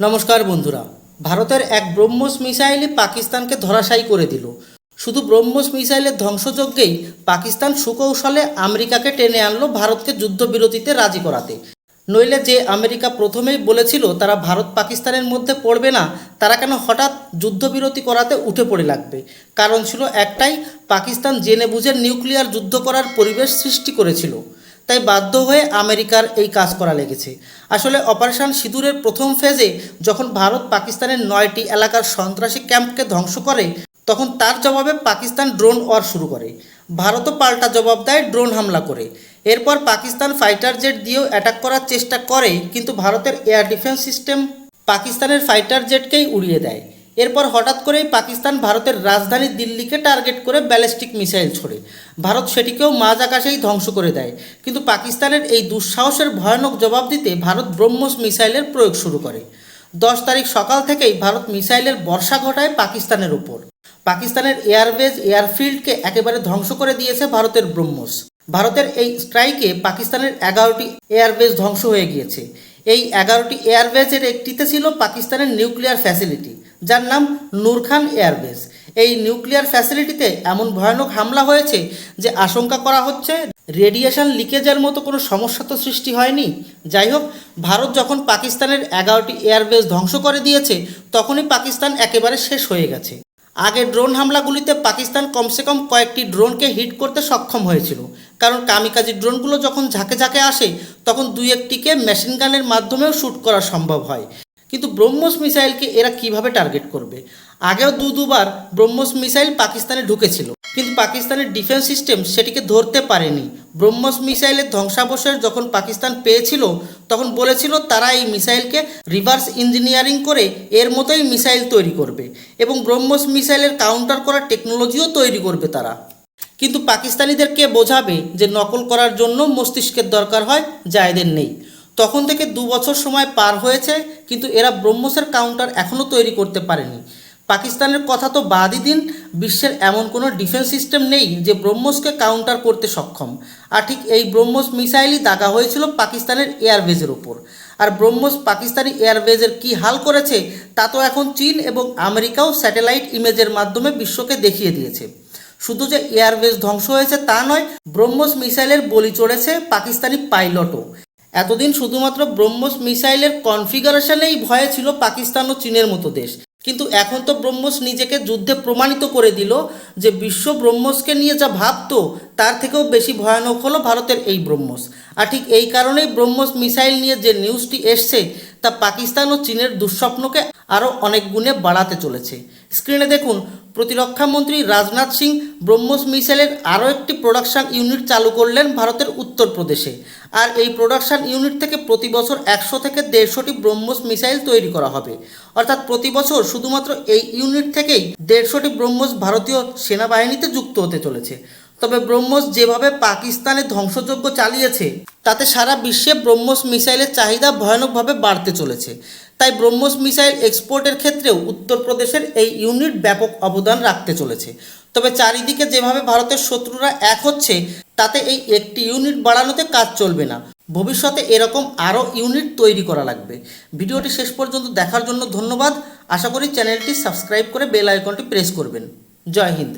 নমস্কার বন্ধুরা। ভারতের এক ব্রহ্মস মিসাইলই পাকিস্তানকে ধরাশায়ী করে দিল। শুধু ব্রহ্মস মিসাইলের ধ্বংসযজ্ঞেই পাকিস্তান সুকৌশলে আমেরিকাকে টেনে আনলো ভারতকে যুদ্ধবিরতিতে রাজি করাতে। নইলে যে আমেরিকা প্রথমেই বলেছিল তারা ভারত পাকিস্তানের মধ্যে পড়বে না, তারা কেন হঠাৎ যুদ্ধবিরতি করাতে উঠে পড়ে লাগবে? কারণ ছিল একটাই, পাকিস্তান জেনে বুঝে নিউক্লিয়ার যুদ্ধ করার পরিবেশ সৃষ্টি করেছিল। তাই বাধ্য হয়ে আমেরিকার এই কাজ করা লেগেছে। আসলে অপারেশন সিঁদুরের প্রথম ফেজে যখন ভারত পাকিস্তানের নয়টি এলাকার সন্ত্রাসী ক্যাম্পকে ধ্বংস করে, তখন তার জবাবে পাকিস্তান ড্রোন ওয়ার শুরু করে। ভারতও পাল্টা জবাব দেয়, ড্রোন হামলা করে। এরপর পাকিস্তান ফাইটার জেট দিয়েও অ্যাটাক করার চেষ্টা করে, কিন্তু ভারতের এয়ার ডিফেন্স সিস্টেম পাকিস্তানের ফাইটার জেটকেই উড়িয়ে দেয়। এরপর হঠাৎ করেই পাকিস্তান ভারতের রাজধানী দিল্লিকে টার্গেট করে ব্যালিস্টিক মিসাইল ছোড়ে। ভারত সেটিকেও মাঝ আকাশেই ধ্বংস করে দেয়। কিন্তু পাকিস্তানের এই দুঃসাহসের ভয়ানক জবাব দিতে ভারত ব্রহ্মস মিসাইলের প্রয়োগ শুরু করে। দশ তারিখ সকাল থেকেই ভারত মিসাইলের বর্ষা ঘটায় পাকিস্তানের উপর পাকিস্তানের এয়ারবেজ এয়ারফিল্ডকে একেবারে ধ্বংস করে দিয়েছে ভারতের ব্রহ্মস। ভারতের এই স্ট্রাইকে পাকিস্তানের এগারোটি এয়ারবেজ ধ্বংস হয়ে গিয়েছে। এই এগারোটি এয়ারবেজের একটিতে ছিল পাকিস্তানের নিউক্লিয়ার ফ্যাসিলিটি। যার নাম নূরখান এয়ারবেজ এই নিউক্লিয়ার ফ্যাসিলিটিতে এমন ভয়ানক হামলা হয়েছে যে আশঙ্কা করা হচ্ছে রেডিয়েশন লিকেজের মতো কোনো সমস্যা তো সৃষ্টি হয়নি। যাই হোক, ভারত যখন পাকিস্তানের এগারোটি এয়ারবেজ ধ্বংস করে দিয়েছে, তখনই পাকিস্তান একেবারে শেষ হয়ে গেছে। আগে ড্রোন হামলাগুলিতে পাকিস্তান কমসে কম কয়েকটি ড্রোনকে হিট করতে সক্ষম হয়েছিল। কারণ কামিকাজি ড্রোনগুলো যখন ঝাঁকে ঝাঁকে আসে, তখন দুই একটিকে মেশিন গানের মাধ্যমেও শ্যুট করা সম্ভব হয়। কিন্তু ব্রহ্মস মিসাইলকে এরা কীভাবে টার্গেট করবে? আগেও দু দুবার ব্রহ্মস মিসাইল পাকিস্তানে ঢুকেছিল, কিন্তু পাকিস্তানের ডিফেন্স সিস্টেম সেটিকে ধরতে পারেনি। ব্রহ্মস মিসাইলের ধ্বংসাবশেষ যখন পাকিস্তান পেয়েছিল, তখন বলেছিল তারা এই মিসাইলকে রিভার্স ইঞ্জিনিয়ারিং করে এর মতোই মিসাইল তৈরি করবে এবং ব্রহ্মস মিসাইলের কাউন্টার করার টেকনোলজিও তৈরি করবে তারা। কিন্তু পাকিস্তানিদেরকে বোঝাবে যে নকল করার জন্য মস্তিষ্কের দরকার হয় যা এদের নেই। তখন থেকে দু বছর সময় পার হয়েছে, কিন্তু এরা ব্রহ্মসের কাউন্টার এখনও তৈরি করতে পারেনি। পাকিস্তানের কথা তো বাদই দিন, বিশ্বের এমন কোনো ডিফেন্স সিস্টেম নেই যে ব্রহ্মসকে কাউন্টার করতে সক্ষম। আর ঠিক এই ব্রহ্মস মিসাইলই দাগা হয়েছিল পাকিস্তানের এয়ারবেজের ওপর আর ব্রহ্মস পাকিস্তানি এয়ারবেজের কি হাল করেছে, তা তো এখন চীন এবং আমেরিকাও স্যাটেলাইট ইমেজের মাধ্যমে বিশ্বকে দেখিয়ে দিয়েছে। শুধু যে এয়ারবেজ ধ্বংস হয়েছে তা নয়, ব্রহ্মস মিসাইলের বলি চড়েছে পাকিস্তানি পাইলটও এতদিন শুধুমাত্র ব্রহ্মস মিসাইলের কনফিগারেশনেই ভয়ে ছিল পাকিস্তান ও চীনের মতো দেশ। কিন্তু এখন তো ব্রহ্মস নিজেকে যুদ্ধে প্রমাণিত করে দিল যে বিশ্ব ব্রহ্মসকে নিয়ে যা ভাবত, তার থেকেও বেশি ভয়ানক হলো ভারতের এই ব্রহ্মস। আর ঠিক এই কারণেই ব্রহ্মস মিসাইল নিয়ে যে নিউজটি এসছে, তা পাকিস্তান ও চীনের দুঃস্বপ্নকে আরও অনেক গুণে বাড়াতে চলেছে। স্ক্রিনে দেখুন প্রতিরক্ষামন্ত্রী রাজনাথ সিং ব্রহ্মস মিসাইলের আরও একটি প্রোডাকশন ইউনিট চালু করলেন ভারতের উত্তরপ্রদেশে। আর এই প্রোডাকশন ইউনিট থেকে প্রতি বছর একশো থেকে দেড়শোটি ব্রহ্মস মিসাইল তৈরি করা হবে। অর্থাৎ প্রতি বছর শুধুমাত্র এই ইউনিট থেকেই দেড়শোটি ব্রহ্মস ভারতীয় সেনাবাহিনীতে যুক্ত হতে চলেছে। তবে ব্রহ্মস যেভাবে পাকিস্তানে ধ্বংসযজ্ঞ চালিয়েছে, তাতে সারা বিশ্বে ব্রহ্মস মিসাইলের চাহিদা ভয়ানকভাবে বাড়তে চলেছে। তাই ব্রহ্মস মিসাইল এক্সপোর্টের ক্ষেত্রেও উত্তরপ্রদেশের এই ইউনিট ব্যাপক অবদান রাখতে চলেছে। তবে চারিদিকে যেভাবে ভারতের শত্রুরা এক হচ্ছে, তাতে এই একটি ইউনিট বাড়ানোতে কাজ চলবে না। ভবিষ্যতে এরকম আরও ইউনিট তৈরি করা লাগবে। ভিডিওটি শেষ পর্যন্ত দেখার জন্য ধন্যবাদ। আশা করি চ্যানেলটি সাবস্ক্রাইব করে বেল আইকনটি প্রেস করবেন। জয় হিন্দ।